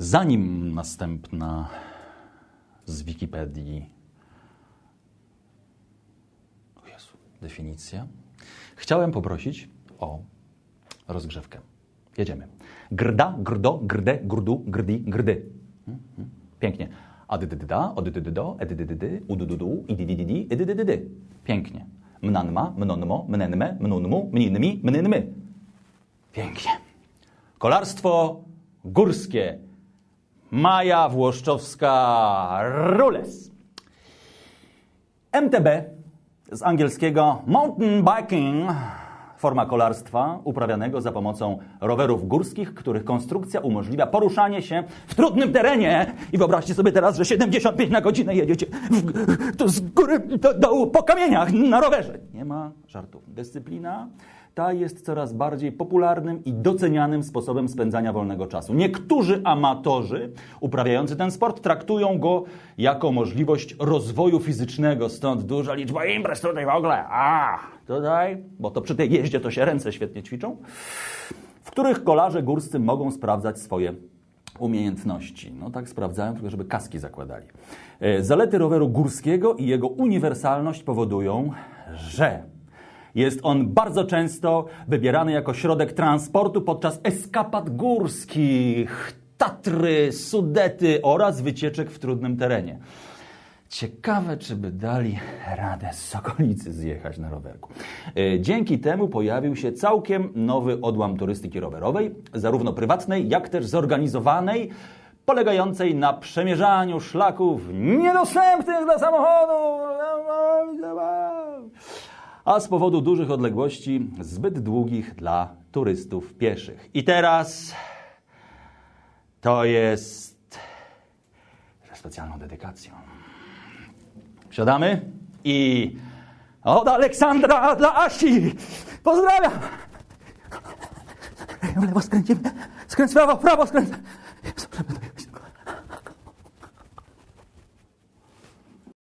Zanim następna z Wikipedii. O Jezu, definicja. Chciałem poprosić o rozgrzewkę. Jedziemy. Grda, grdo, grde, grdu, grdi, grdy. Pięknie. Adydydyda, odydydydo, edydydydy, udududu, ididididi, edydydydy. Pięknie. Mnanma, mnonmo, mnenme, mnunmu, mninmi, mnynmy. Pięknie. Kolarstwo górskie. Maja Włoszczowska Rules. MTB z angielskiego mountain biking, forma kolarstwa uprawianego za pomocą rowerów górskich, których konstrukcja umożliwia poruszanie się w trudnym terenie. I wyobraźcie sobie teraz, że 75 na godzinę jedziecie w, z góry do dołu po kamieniach na rowerze. Nie ma żartów. Dyscyplina ta jest coraz bardziej popularnym i docenianym sposobem spędzania wolnego czasu. Niektórzy amatorzy uprawiający ten sport traktują go jako możliwość rozwoju fizycznego, stąd duża liczba imprez tutaj w ogóle. A, tutaj, bo to przy tej jeździe to się ręce świetnie ćwiczą, w których kolarze górscy mogą sprawdzać swoje umiejętności. No tak sprawdzają, tylko żeby kaski zakładali. E, Zalety roweru górskiego i jego uniwersalność powodują, że jest on bardzo często wybierany jako środek transportu podczas eskapad górskich, Tatry, Sudety oraz wycieczek w trudnym terenie. Ciekawe, czy by dali radę z Sokolicy zjechać na rowerku. E, Dzięki temu pojawił się całkiem nowy odłam turystyki rowerowej, zarówno prywatnej, jak też zorganizowanej, polegającej na przemierzaniu szlaków niedostępnych dla samochodów a z powodu dużych odległości zbyt długich dla turystów pieszych. I teraz to jest ze specjalną dedykacją. Siadamy i od Aleksandra dla Asi. Pozdrawiam. Lewo skręcimy. Skręć prawo, prawo skręć.